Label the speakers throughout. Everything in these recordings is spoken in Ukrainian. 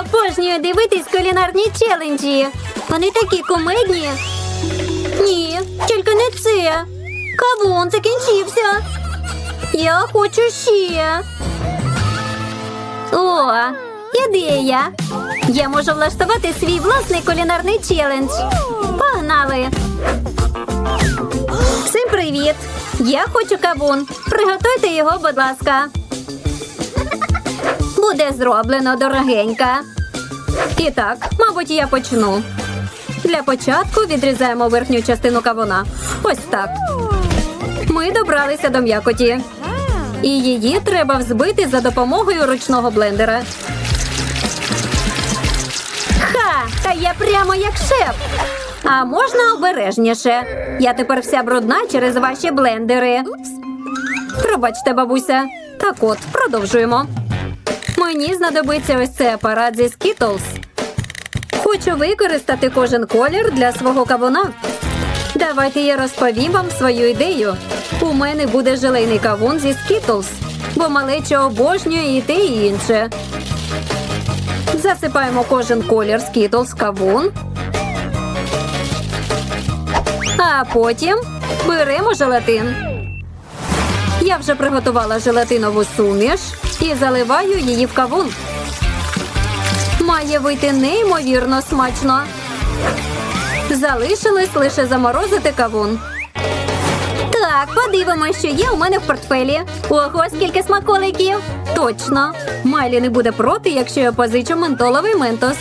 Speaker 1: Обожнюю дивитись кулінарні челенджі. Вони такі кумедні. Ні, тільки не це. Кавун закінчився. Я хочу ще. О, ідея. Я можу влаштувати свій власний кулінарний челендж. Погнали! Всім привіт! Я хочу кавун. Приготуйте його, будь ласка. Буде зроблено дорогенька. І так, мабуть, я почну. Для початку відрізаємо верхню частину кавуна. Ось так. Ми добралися до м'якоті. І її треба взбити за допомогою ручного блендера. Ха! Та я прямо як шеф. А можна обережніше. Я тепер вся брудна через ваші блендери. Пробачте, бабуся. Так от, продовжуємо. Мені знадобиться ось цей апарат зі Skittles. Хочу використати кожен колір для свого кавуна. Давайте я розповім вам свою ідею. У мене буде желейний кавун зі Skittles, бо малеча обожнює і те, і інше. Засипаємо кожен колір Skittles в кавун. А потім беремо желатин. Я вже приготувала желатинову суміш і заливаю її в кавун. Має вийти неймовірно смачно. Залишилось лише заморозити кавун. Так, подивимось, що є у мене в портфелі. Ого, скільки смаколиків! Точно. Майлі не буде проти, якщо я позичу ментоловий ментос.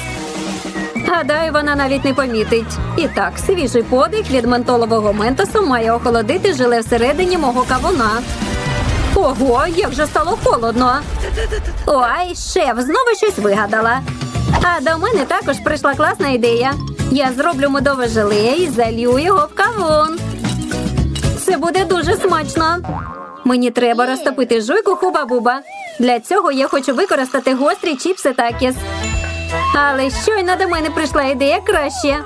Speaker 1: Гадаю, вона навіть не помітить. І так, свіжий подих від ментолового ментосу має охолодити жиле всередині мого кавуна. Ого, як же стало холодно. Ой, шеф, знову щось вигадала. А до мене також прийшла класна ідея. Я зроблю медове желе і залью його в кавун. Це буде дуже смачно. Мені треба розтопити жуйку хуба-буба. Для цього я хочу використати гострі чіпси такіс. Але щойно до мене прийшла ідея краще.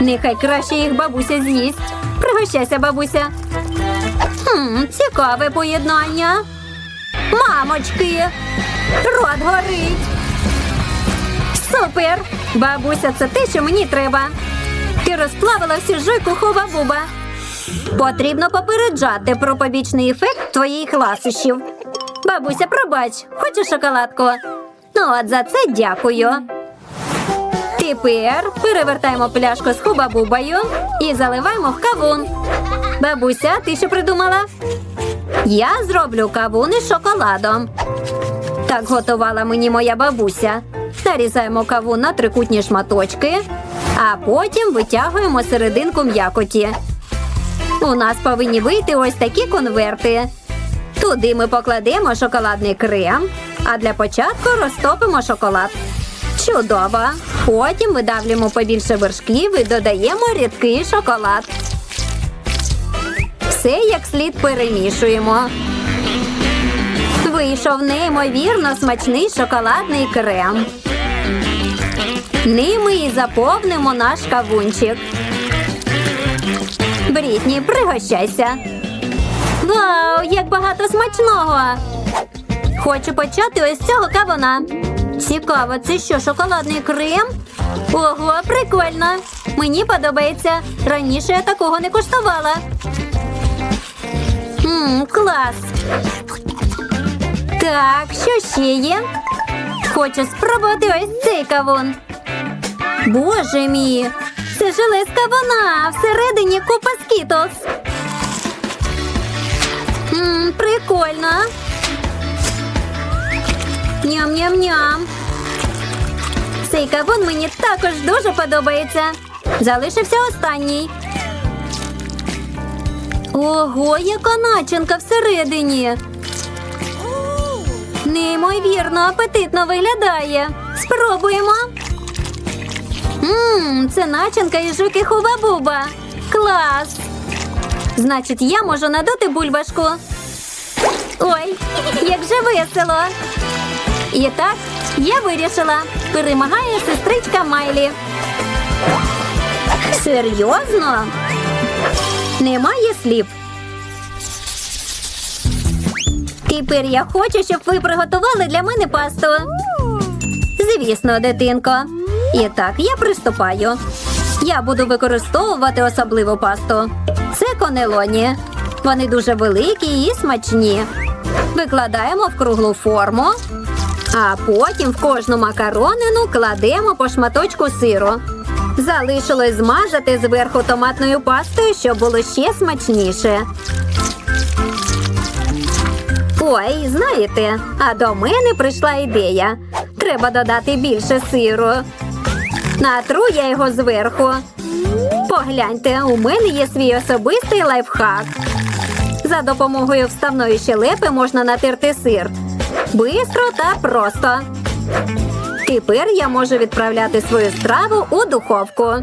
Speaker 1: Нехай краще їх бабуся з'їсть. Пригощайся, бабуся. Хм, цікаве поєднання. Мамочки! Рот горить. Супер! Бабуся, це те, що мені треба. Ти розплавила всю жуйку хуба-буба. Потрібно попереджати про побічний ефект твоїх ласощів. Бабуся, пробач, хочеш шоколадку? Ну, от за це дякую. Тепер перевертаємо пляшку з хуба-бубою і заливаємо в кавун. Бабуся, ти що придумала? Я зроблю кавун із шоколадом. Так готувала мені моя бабуся. Нарізаємо кавун на трикутні шматочки, а потім витягуємо серединку м'якоті. У нас повинні вийти ось такі конверти. Туди ми покладемо шоколадний крем, а для початку розтопимо шоколад. Чудово! Потім видавлюємо побільше вершків і додаємо рідкий шоколад. Все як слід перемішуємо. Вийшов неймовірно смачний шоколадний крем. Ними і заповнимо наш кавунчик. Брітні, пригощайся. Вау, як багато смачного! Хочу почати ось цього кавуна. Цікаво, це що, шоколадний крем? Ого, прикольно! Мені подобається. Раніше я такого не куштувала. Ммм, клас. Так, що ще є? Хочу спробувати ось цей кавун. Боже мій! Це желе кавуна, всередині купа скітлс. Ммм, прикольно. Ням-ням-ням. Цей кавун мені також дуже подобається. Залишився останній. Ого, яка начинка всередині. Неймовірно, апетитно виглядає. Спробуємо. Ммм, це начинка із жуки хуба-буба. Клас! Значить, я можу надути бульбашку. Ой, як же весело. І так, я вирішила. Перемагає сестричка Майлі. Серйозно? Немає слів. Тепер я хочу, щоб ви приготували для мене пасту. Звісно. Дитинко. І так, я приступаю. Я буду використовувати особливу пасту. Це конелоні. Вони дуже великі і смачні. Викладаємо в круглу форму, а потім в кожну макаронину кладемо по шматочку сиру. Залишилось змазати зверху томатною пастою, щоб було ще смачніше. Ой, знаєте, а до мене прийшла ідея. Треба додати більше сиру. Натру я його зверху. Погляньте, у мене є свій особистий лайфхак. За допомогою вставної щелепи можна натерти сир. Бистро та просто. Тепер я можу відправляти свою страву у духовку.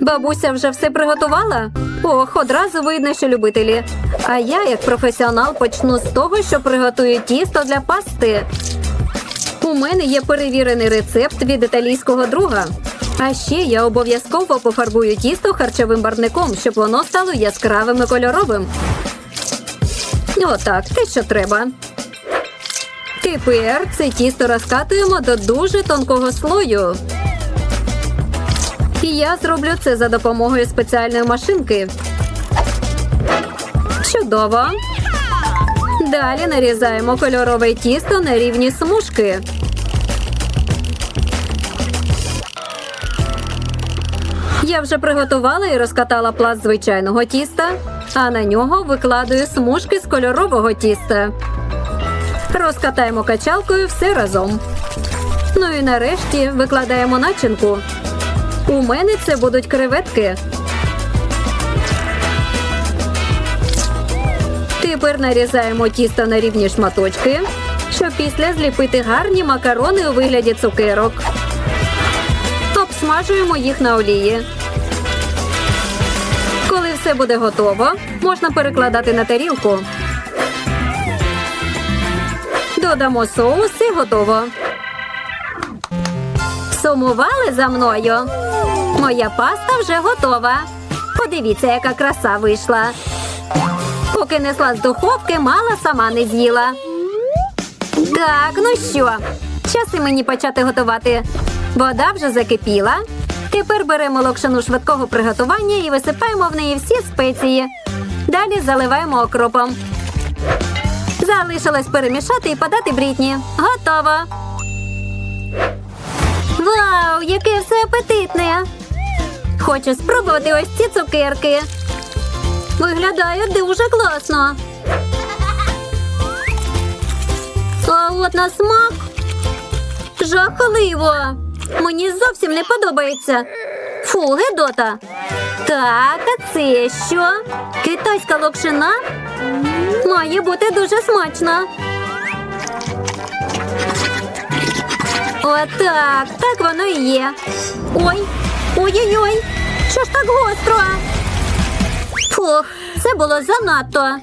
Speaker 1: Бабуся вже все приготувала? Ох, одразу видно, що любителі. А я, як професіонал, почну з того, що приготую тісто для пасти. У мене є перевірений рецепт від італійського друга. А ще я обов'язково пофарбую тісто харчовим барником, щоб воно стало яскравим і кольоровим. Отак, те, що треба. Тепер це тісто розкатуємо до дуже тонкого слою. І я зроблю це за допомогою спеціальної машинки. Чудово. Далі нарізаємо кольорове тісто на рівні смужки. Я вже приготувала і розкатала пласт звичайного тіста, а на нього викладаю смужки з кольорового тіста. Розкатаємо качалкою все разом. Ну і нарешті викладаємо начинку. У мене це будуть креветки. Тепер нарізаємо тісто на рівні шматочки, щоб після зліпити гарні макарони у вигляді цукерок. Обсмажуємо їх на олії. Коли все буде готово, можна перекладати на тарілку. Додамо соус і готово. Сумували за мною. Моя паста вже готова. Подивіться, яка краса вийшла. Поки несла з духовки, мала сама не з'їла. Так, ну що, час і мені почати готувати. Вода вже закипіла. Тепер беремо локшину швидкого приготування і висипаємо в неї всі спеції. Далі заливаємо окропом. Залишилось перемішати і подати брітні. Готово. Вау, яке все апетитне! Хочу спробувати ось ці цукерки. Виглядають дуже класно. А от на смак жахливо. Мені зовсім не подобається. Фу, гедота. Так, а це що? Китайська локшина? Має бути дуже смачно. Отак, так воно і є. Ой, ой-ой-ой, що ж так гостро? Фух, це було занадто.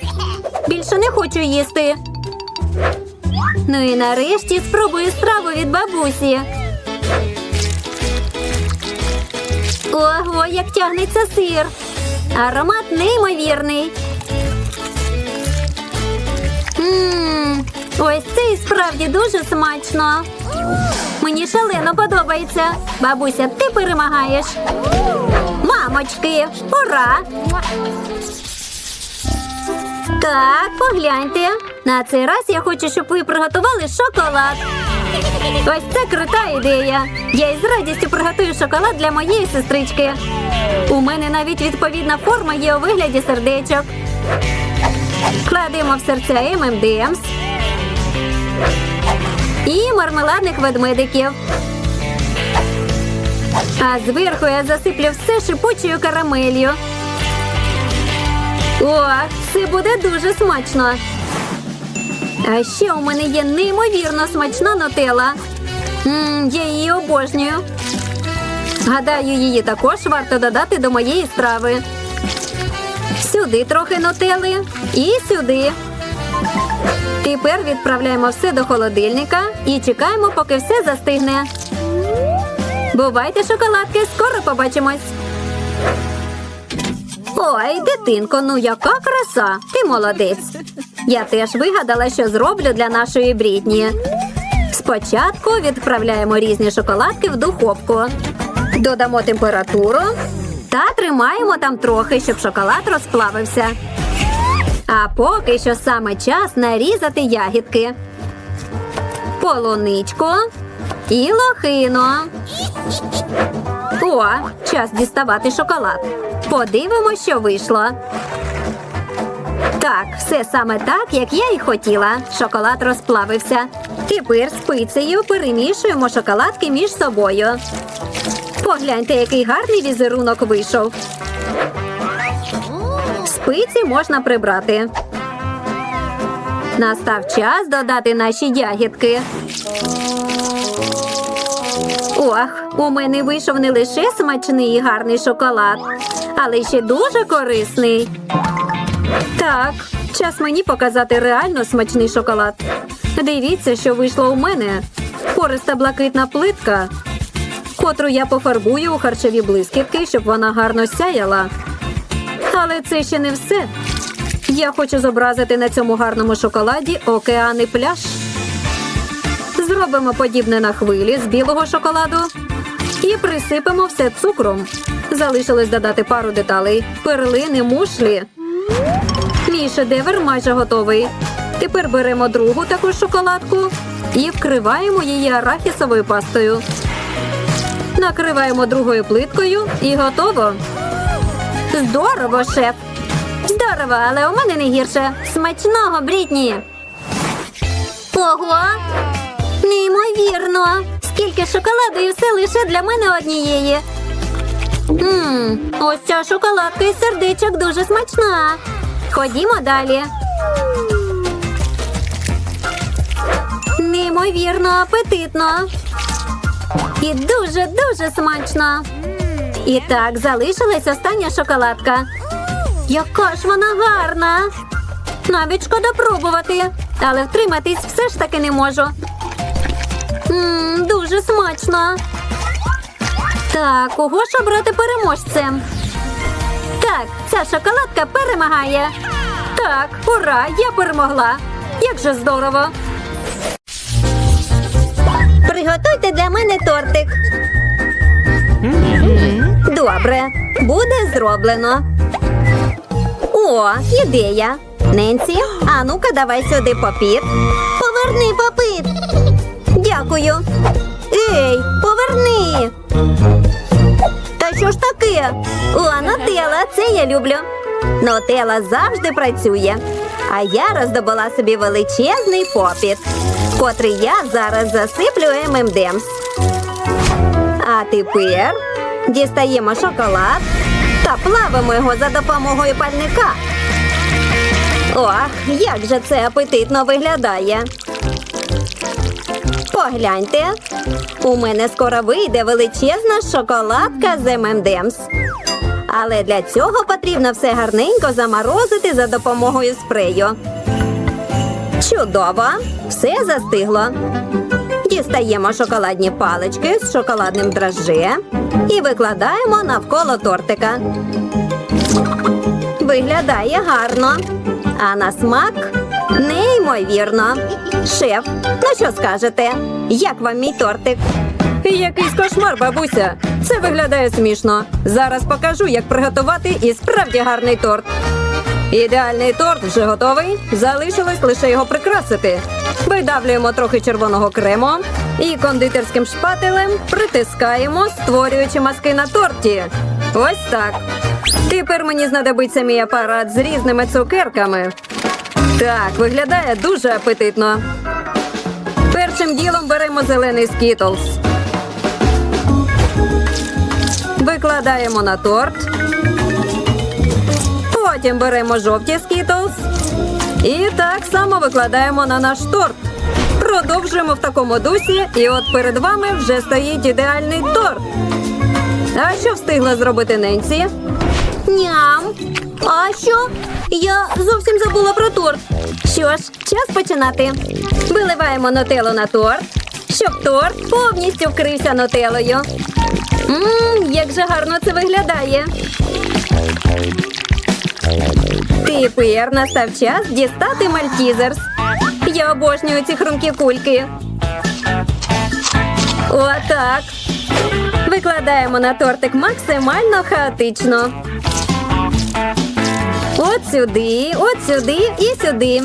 Speaker 1: Більше не хочу їсти. Ну і нарешті спробую страву від бабусі. Ого, як тягнеться сир. Аромат неймовірний. Ось це і справді дуже смачно. Мені шалено подобається. Бабуся, ти перемагаєш. Мамочки, ура! Так, погляньте. На цей раз я хочу, щоб ви приготували шоколад. Ось це крута ідея. Я із радістю приготую шоколад для моєї сестрички. У мене навіть відповідна форма є у вигляді сердечок. Кладемо в серця ММДМС і мармеладних ведмедиків. А зверху я засиплю все шипучою карамелью. О, це буде дуже смачно. А ще у мене є неймовірно смачна нутелла. Мм, я її обожнюю. Гадаю, її також варто додати до моєї страви. Сюди трохи нутели і сюди. Тепер відправляємо все до холодильника і чекаємо, поки все застигне. Бувайте, шоколадки, скоро побачимось. Ой, дитинко, ну яка краса! Ти молодець. Я теж вигадала, що зроблю для нашої брідні. Спочатку відправляємо різні шоколадки в духовку. Додамо температуру та тримаємо там трохи, щоб шоколад розплавився. А поки що саме час нарізати ягідки. Полуничку і лохину. О, час діставати шоколад. Подивимось, що вийшло. Так, все саме так, як я і хотіла. Шоколад розплавився. Тепер спицею перемішуємо шоколадки між собою. Погляньте, який гарний візерунок вийшов. Спиці можна прибрати. Настав час додати наші ягідки. Ох, у мене вийшов не лише смачний і гарний шоколад, але ще дуже корисний. Так, час мені показати реально смачний шоколад. Дивіться, що вийшло у мене. Пориста блакитна плитка, котру я пофарбую у харчові блискітки, щоб вона гарно сяяла. Але це ще не все. Я хочу зобразити на цьому гарному шоколаді океан і пляж. Зробимо подібне на хвилі з білого шоколаду і присипемо все цукром. Залишилось додати пару деталей: перлини, мушлі. Мій шедевр майже готовий. Тепер беремо другу таку шоколадку і вкриваємо її арахісовою пастою. Накриваємо другою плиткою і готово. Здорово, шеф! Здорово, але у мене не гірше. Смачного, Брітні! Ого! Неймовірно! Скільки шоколаду і все лише для мене однієї. Ммм, ось ця шоколадка із сердечок дуже смачна. Ходімо далі. Неймовірно апетитно. І дуже-дуже смачно. І так, залишилась остання шоколадка. Яка ж вона гарна! Навіть шкода пробувати, але втриматись все ж таки не можу. Ммм, дуже смачно. Так, кого ж обрати переможцем? Так, ця шоколадка перемагає. Так, ура! Я перемогла. Як же здорово! Приготуйте для мене тортик. Добре, буде зроблено. О, ідея. Ненсі, а ну-ка давай сюди попіт. Поверни попит. Дякую. Ей, поверни. Та що ж таке? О, нотела, це я люблю. Нотела завжди працює. А я роздобула собі величезний попіт, котрий я зараз засиплю ММДМС. А тепер дістаємо шоколад та плавимо його за допомогою пальника. Ох, як же це апетитно виглядає. Погляньте, у мене скоро вийде величезна шоколадка з ММДМС. Але для цього потрібно все гарненько заморозити за допомогою спрею. Чудово! Все застигло. Дістаємо шоколадні палички з шоколадним дрожже і викладаємо навколо тортика. Виглядає гарно. А на смак неймовірно. Шеф, ну що скажете? Як вам мій тортик? Якийсь кошмар, бабуся. Це виглядає смішно. Зараз покажу, як приготувати і справді гарний торт. Ідеальний торт вже готовий. Залишилось лише його прикрасити. Видавлюємо трохи червоного крему і кондитерським шпателем притискаємо, створюючи маски на торті. Ось так. Тепер мені знадобиться мій апарат з різними цукерками. Так, виглядає дуже апетитно. Першим ділом беремо зелений скітлс. Викладаємо на торт. Потім беремо жовті скітлс. І так само викладаємо на наш торт. Продовжуємо в такому дусі, і от перед вами вже стоїть ідеальний торт. А що встигла зробити Ненсі? Ням. А що? Я зовсім забула про торт. Що ж, час починати. Виливаємо нотелу на торт, щоб торт повністю вкрився нотелою. Ммм, як же гарно це виглядає. Тепер настав час дістати мальтізерс. Я обожнюю ці хрумкі кульки. Отак. Викладаємо на тортик максимально хаотично. От сюди, от сюди і сюди.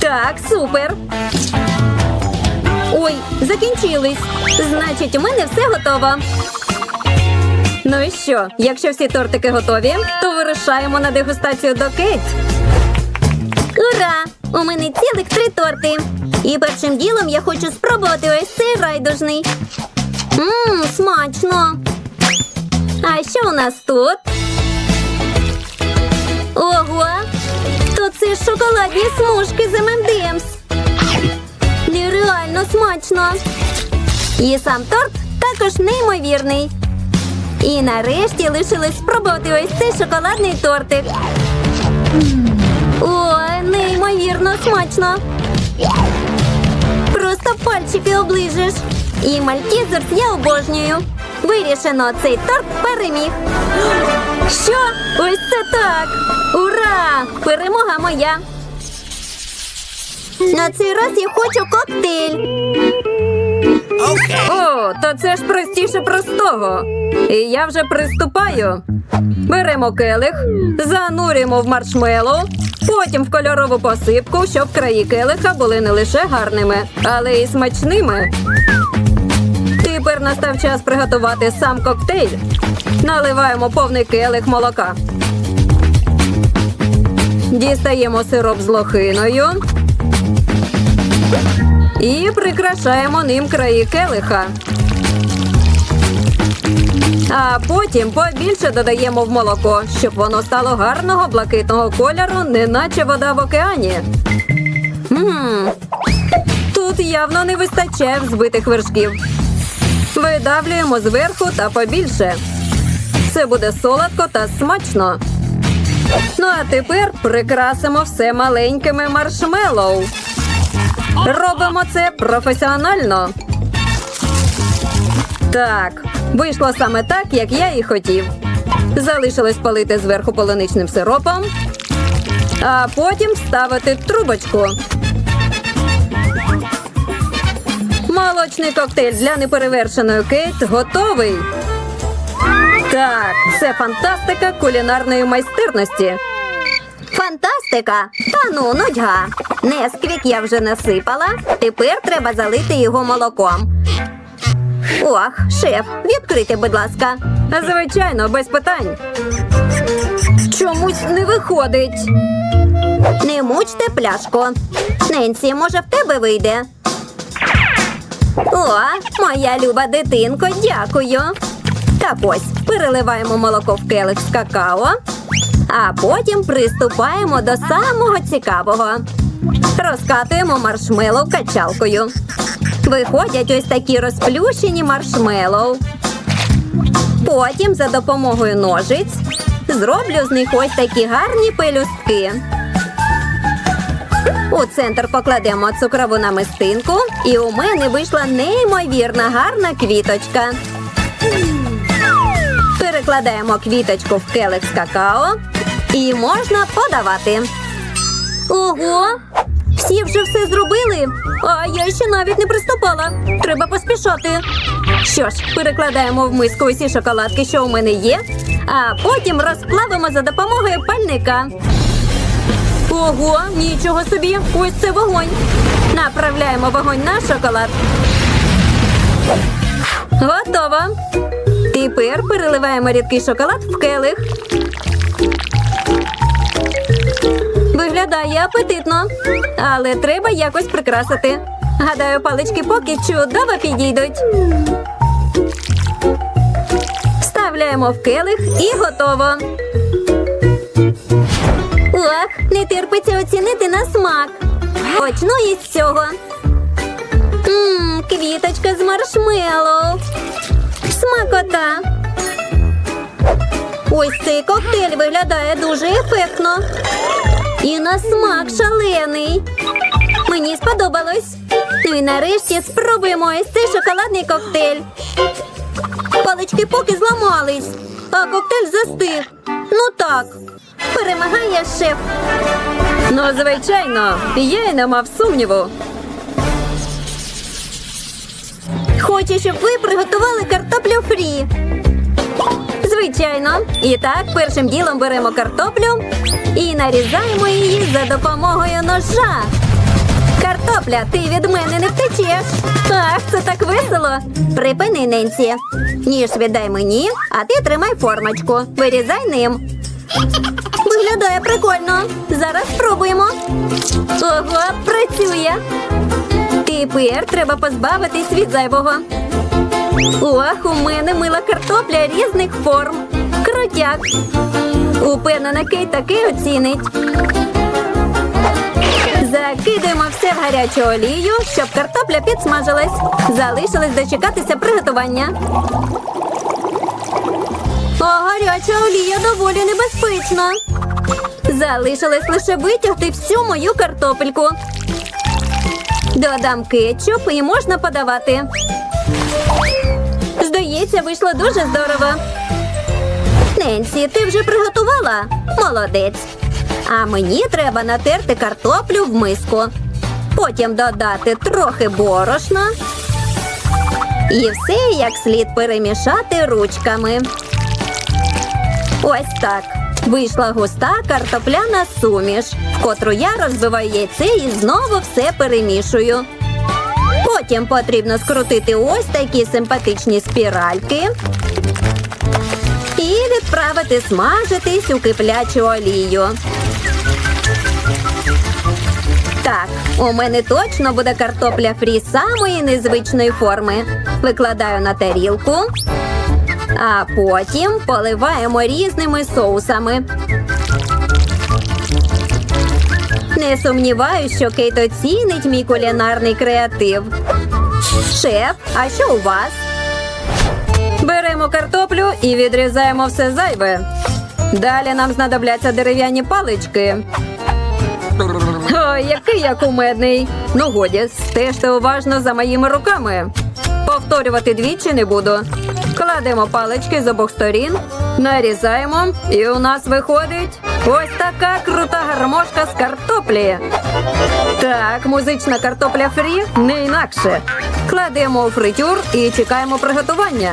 Speaker 1: Так, супер. Ой, закінчились. Значить, у мене все готово. Ну і що? Якщо всі тортики готові, то вирушаємо на дегустацію до Кейт. Ура! У мене цілих три торти. І першим ділом я хочу спробувати ось цей райдужний. Ммм, смачно. А що у нас тут? Ого! То це шоколадні смужки з M&M's. Нереально смачно. І сам торт також неймовірний. І нарешті лишилось спробувати ось цей шоколадний тортик. Ой, неймовірно смачно. Просто пальчики оближеш. І мальтізерс я обожнюю. Вирішено, цей торт переміг. Що? Ось це так! Ура! Перемога моя! На цей раз я хочу коктейль. О, то це ж простіше простого. І я вже приступаю. Беремо келих, занурюємо в маршмеллоу, потім в кольорову посипку, щоб краї келиха були не лише гарними, але й смачними. Тепер настав час приготувати сам коктейль. Наливаємо повний келих молока. Дістаємо сироп з лохиною. І прикрашаємо ним краї келиха. А потім побільше додаємо в молоко, щоб воно стало гарного блакитного кольору, неначе вода в океані. Ммм, Тут явно не вистачає взбитих вершків. Видавлюємо зверху та побільше. Це буде солодко та смачно. Ну а тепер прикрасимо все маленькими маршмеллоу. Робимо це професіонально. Так, вийшло саме так, як я і хотів. Залишилось полити зверху полуничним сиропом, а потім вставити трубочку. Молочний коктейль для неперевершеної Кейт готовий. Так, це фантастика кулінарної майстерності. Фантастика! Та ну, нудьга. Несквік я вже насипала. Тепер треба залити його молоком. Ох, шеф, відкрийте, будь ласка. Звичайно, без питань. Чомусь не виходить. Не мучте пляшку. Ненсі, може, в тебе вийде? О, моя люба дитинко, дякую. Так ось, переливаємо молоко в келих з какао, а потім приступаємо до самого цікавого. Розкатуємо маршмеллоу качалкою. Виходять ось такі розплющені маршмеллоу. Потім за допомогою ножиць зроблю з них ось такі гарні пелюстки. У центр покладемо цукрову намистинку, і у мене вийшла неймовірна гарна квіточка. Перекладаємо квіточку в келих з какао і можна подавати. Ого! Всі вже все зробили, а я ще навіть не приступала. Треба поспішати. Що ж, перекладаємо в миску усі шоколадки, що у мене є, а потім розплавимо за допомогою пальника. Ого, нічого собі! Ось це вогонь. Направляємо вогонь на шоколад. Готово. Тепер переливаємо рідкий шоколад в келих. Виглядає апетитно, але треба якось прикрасити. Гадаю, палички поки чудово підійдуть. Вставляємо в келих і готово. Ох, не терпиться оцінити на смак. Почну із цього. Ммм, квіточка з маршмеллоу. Смакота. Ось цей коктейль виглядає дуже ефектно. І на смак шалений. Мені сподобалось. Ну і нарешті спробуємо ось цей шоколадний коктейль. Палички поки зламались, а коктейль застиг. Ну так. Перемагає шеф. Ну, звичайно, я й не мав сумніву. Хочу, щоб ви приготували І так, першим ділом беремо картоплю і нарізаємо її за допомогою ножа. Картопля, ти від мене не втечеш. Ах, це так весело. Припини, Ненсі. Ніж віддай мені, а ти тримай формочку. Вирізай ним. Виглядає прикольно. Зараз спробуємо. Ого, працює. Тепер треба позбавитись від зайвого. Ох, у мене мила картопля різних форм. Крутяк. Упевнена, Кейт таки оцінить. Закидаємо все в гарячу олію, щоб картопля підсмажилась. Залишилось дочекатися приготування. О, гаряча олія доволі небезпечна. Залишилось лише витягти всю мою картопельку. Додам кетчуп і можна подавати. Здається, вийшло дуже здорово. Ненсі, ти вже приготувала? Молодець. А мені треба натерти картоплю в миску. Потім додати трохи борошна. І все як слід перемішати ручками. Ось так. Вийшла густа картопляна суміш, в котру я розбиваю яйце і знову все перемішую. Потім потрібно скрутити ось такі симпатичні спіральки і відправити смажитись у киплячу олію. Так, у мене точно буде картопля фрі самої незвичної форми. Викладаю на тарілку, а потім поливаємо різними соусами. Не сумніваюся, що Кейт оцінить мій кулінарний креатив. Шеф, а що у вас? Беремо картоплю і відрізаємо все зайве. Далі нам знадобляться дерев'яні палички. Ой, який я кумедний. Ну годі, стежте уважно за моїми руками. Повторювати двічі не буду. Кладемо палички з обох сторін, нарізаємо, і у нас виходить ось така крута гармошка з картоплі. Так, музична картопля фрі не інакше. Кладемо у фритюр і чекаємо приготування.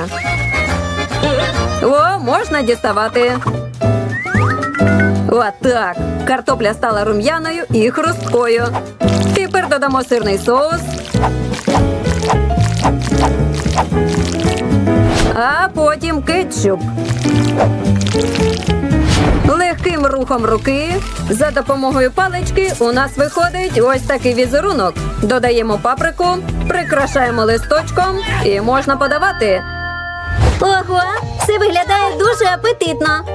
Speaker 1: О, можна діставати. Отак. Картопля стала рум'яною і хрусткою. Тепер додамо сирний соус. А потім кетчуп. Легким рухом руки за допомогою палички у нас виходить ось такий візерунок. Додаємо паприку, прикрашаємо листочком і можна подавати. Ого, це виглядає дуже апетитно.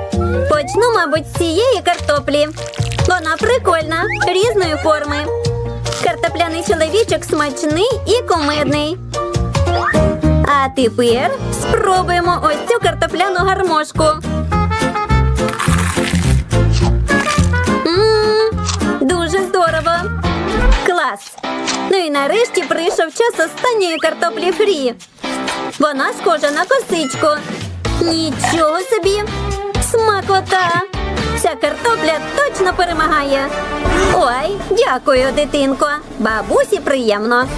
Speaker 1: Почну, мабуть, з цієї картоплі. Вона прикольна, різної форми. Картопляний чоловічок смачний і кумедний. А тепер спробуємо ось цю картопляну гармошку. Мм, дуже здорово. Клас. Ну і нарешті прийшов час останньої картоплі фрі. Вона схожа на косичку. Нічого собі. Смакота. Ця картопля точно перемагає. Ой, дякую, дитинко. Бабусі приємно.